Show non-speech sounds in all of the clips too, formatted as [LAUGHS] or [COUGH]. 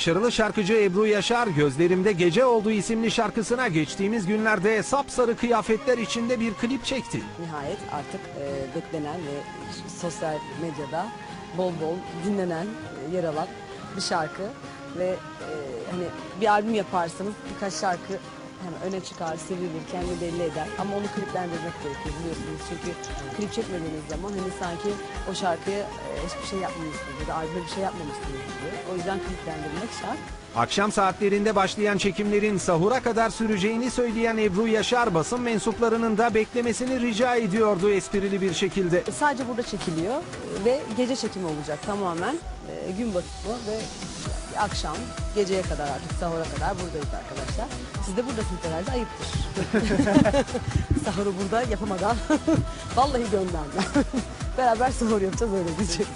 Başarılı şarkıcı Ebru Yaşar Gözlerimde Gece Oldu isimli şarkısına geçtiğimiz günlerde sapsarı kıyafetler içinde bir klip çekti. Nihayet artık e, beklenen ve sosyal medyada bol bol dinlenen, e, yer alan bir şarkı ve e, hani bir albüm yaparsanız birkaç şarkı hem öne çıkar, sivrilir, kendini belli eder. Ama onu kliplendirmek gerekiyor biliyorsunuz. Çünkü klip çekmediğiniz zaman hani sanki o şarkıya e, hiçbir şey yapmamışsınız ya da bir şey yapmamışsınız gibi. O yüzden kliplendirmek şart. Akşam saatlerinde başlayan çekimlerin sahura kadar süreceğini söyleyen Ebru Yaşar basın mensuplarının da beklemesini rica ediyordu esprili bir şekilde. Sadece burada çekiliyor ve gece çekimi olacak tamamen. E, gün batımı ve akşam geceye kadar artık sahura kadar buradayız arkadaşlar. Siz de buradasınız herhalde ayıptır. [LAUGHS] Sahuru burada yapamadan [LAUGHS] vallahi göndermem. Beraber sahur yapacağız öyle diyeceksiniz.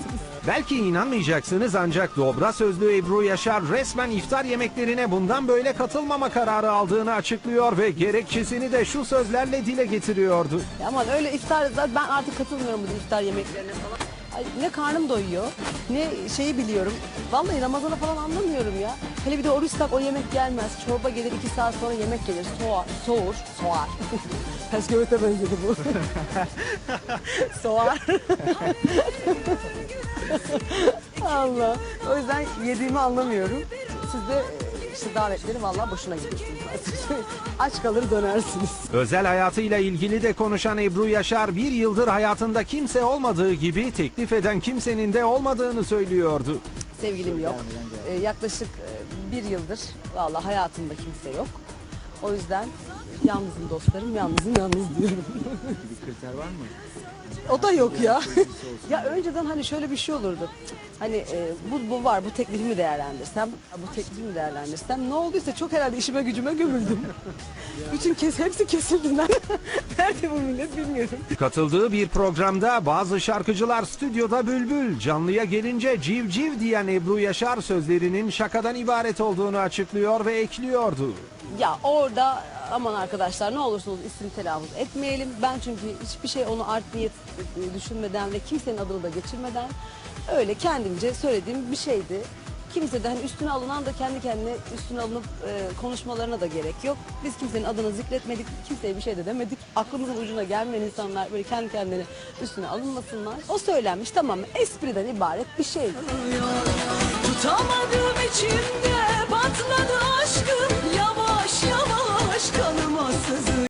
Belki inanmayacaksınız ancak dobra sözlü Ebru Yaşar resmen iftar yemeklerine bundan böyle katılmama kararı aldığını açıklıyor ve gerekçesini de şu sözlerle dile getiriyordu. Ya Aman öyle iftar ben artık katılmıyorum bu iftar yemeklerine falan. Ay, ne karnım doyuyor ne şeyi biliyorum. Vallahi Ramazan'a falan anlamıyorum ya. Hele bir de oruç tak o yemek gelmez. Çorba gelir iki saat sonra yemek gelir. Soğar, soğur, soğar. [LAUGHS] Ters göbete benzedi bu. [LAUGHS] soğar. [LAUGHS] Allah. O yüzden yediğimi anlamıyorum. Siz de e, işte davetleri vallahi boşuna gidiyorsunuz. Aç kalır dönersiniz. Özel hayatıyla ilgili de konuşan Ebru Yaşar bir yıldır hayatında kimse olmadığı gibi teklif eden kimsenin de olmadığını söylüyordu. Sevgilim yok. Ee, yaklaşık e, bir yıldır valla hayatımda kimse yok. O yüzden yalnızım dostlarım, yalnızım yalnız diyorum. Bir kriter var mı? o da yok ya. [LAUGHS] ya önceden hani şöyle bir şey olurdu. Hani e, bu, bu var, bu teklifimi değerlendirsem, bu teklifimi değerlendirsem ne olduysa çok herhalde işime gücüme gömüldüm. [LAUGHS] Bütün kes, hepsi kesildi. [LAUGHS] Nerede bu millet bilmiyorum. Katıldığı bir programda bazı şarkıcılar stüdyoda bülbül, canlıya gelince civciv diyen Ebru Yaşar sözlerinin şakadan ibaret olduğunu açıklıyor ve ekliyordu. Ya orada aman arkadaşlar ne olursunuz isim telaffuz etmeyelim. Ben çünkü hiçbir şey onu art niyet düşünmeden ve kimsenin adını da geçirmeden öyle kendimce söylediğim bir şeydi. Kimse de hani üstüne alınan da kendi kendine üstüne alınıp e, konuşmalarına da gerek yok. Biz kimsenin adını zikretmedik, kimseye bir şey de demedik. Aklımızın ucuna gelmeyen insanlar böyle kendi kendine üstüne alınmasınlar. O söylenmiş tamam espriden ibaret bir şey. Tutamadım patladı